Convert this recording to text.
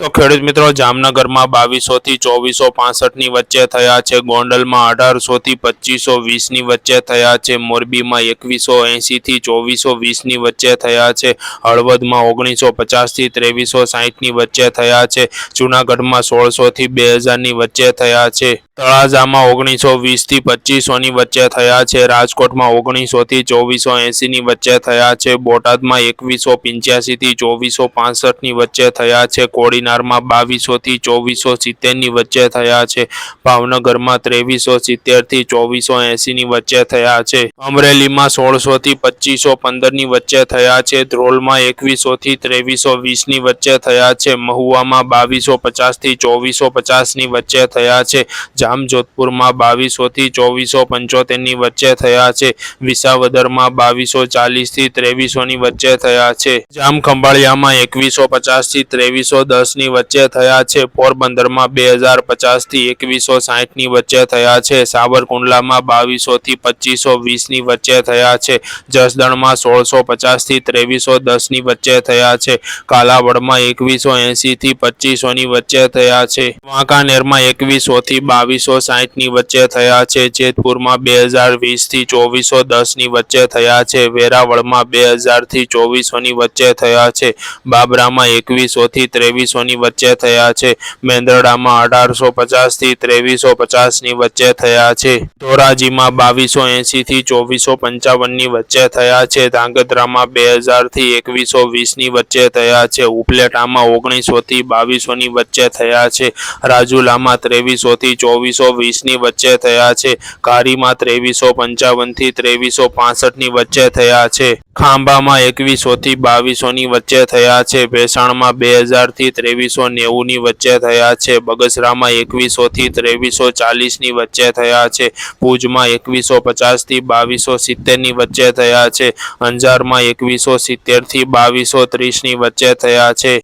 તો ખેડૂત મિત્રો, જામનગરમાં બાવીસો થી ચોવીસો પાસઠની વચ્ચે થયા છે ગોંડલમાં અઢારસો થી પચીસો વીસની વચ્ચે થયા છે મોરબીમાં એકવીસો એંસી થી ચોવીસો વીસની વચ્ચે થયા છે હળવદમાં ઓગણીસો પચાસથી ત્રેવીસો સાહીઠની વચ્ચે થયા છે જુનાગઢમાં સોળસો થી બે હજારની વચ્ચે થયા છે તળાજામાં ઓગણીસો વીસથી પચીસો ની વચ્ચે થયા છે. રાજકોટમાં ઓગણીસો થી ચોવીસો એસી ની વચ્ચે થયા છે. બોટાદમાં એકવીસો પંચ્યાસી થી ચોવીસો પાસઠની વચ્ચે થયા છે. કોડીનારમાં બાવીસો થી ચોવીસો સિત્તેરની વચ્ચે થયા છે. ભાવનગરમાં ત્રેવીસો સિત્તેરથી ચોવીસો એંસી ની વચ્ચે થયા છે. અમરેલીમાં સોળસો થી પચીસો પંદરની વચ્ચે થયા છે. ધ્રોલમાં એકવીસો થી ત્રેવીસો વીસની વચ્ચે થયા છે. મહુવામાં બાવીસો પચાસથી ચોવીસો પચાસની વચ્ચે થયા છે. જામજોધપુરમાં બાવીસો થી ચોવીસો પંચોતેરની વચ્ચે થયા છે. વિસાવદરમાં બાવીસો ચાલીસથી ત્રેવીસો ની વચ્ચે થયા છે. જામ ખંભાળિયામાં એકવીસો પચાસથી ત્રેવીસો દસની વચ્ચે થયા છે. પોરબંદરમાં બે હજાર પચાસથી એકવીસો સાઠની વચ્ચે થયા છે. સાબરકુંડલામાં બાવીસો થી પચીસો વીસની વચ્ચે થયા છે. જસદણમાં સોળસો પચાસથી ત્રેવીસો દસની વચ્ચે થયા છે. કાલાવડમાં એકવીસો એંસી થી પચીસો ની વચ્ચે થયા છે. વાંકાનેરમાં એકવીસો થી બાવીસો સાઠની વચ્ચે થયા છે. જેતપુરમાં બે હજાર વીસથી ચોવીસો દસની વચ્ચે થયા છે. વેરાવળમાં બે હજારથી થી ચોવીસો ની વચ્ચે થયા છે. બાબરામાં એકવીસો થી ત્રેવીસો વચ્ચે થયા છે. મેંદરડામાં અઢારસો પચાસથી ત્રેવીસો પચાસની વચ્ચે થયા છે. ધોરાજીમાં બાવીસો એંશીથી ચોવીસો પંચાવનની વચ્ચે થયા છે. ધાંગધ્રામાં બે હજારથી એકવીસો વીસની વચ્ચે થયા છે. ઉપલેટામાં ઓગણીસો થી બાવીસો ની વચ્ચે થયા છે. રાજુલામાં ત્રેવીસો થી ચોવીસો વીસની વચ્ચે થયા છે. કારીમાં ત્રેવીસો પંચાવનથી ત્રેવીસો પાસઠની વચ્ચે થયા છે. ખાંભામાં એકવીસો થી બાવીસો ની વચ્ચે થયા છે. ભેસાણમાં બે હજારથી ત્રેવીસો નેવું ની વચ્ચે થયા છે. બગસરામાં એકવીસોથી ત્રેવીસો ચાલીસની વચ્ચે થયા છે. ભુજમાં એકવીસો પચાસથી બાવીસો સિત્તેરની વચ્ચે થયા છે. અંજારમાં એકવીસો સિત્તેરથી બાવીસો ત્રીસની વચ્ચે થયા છે.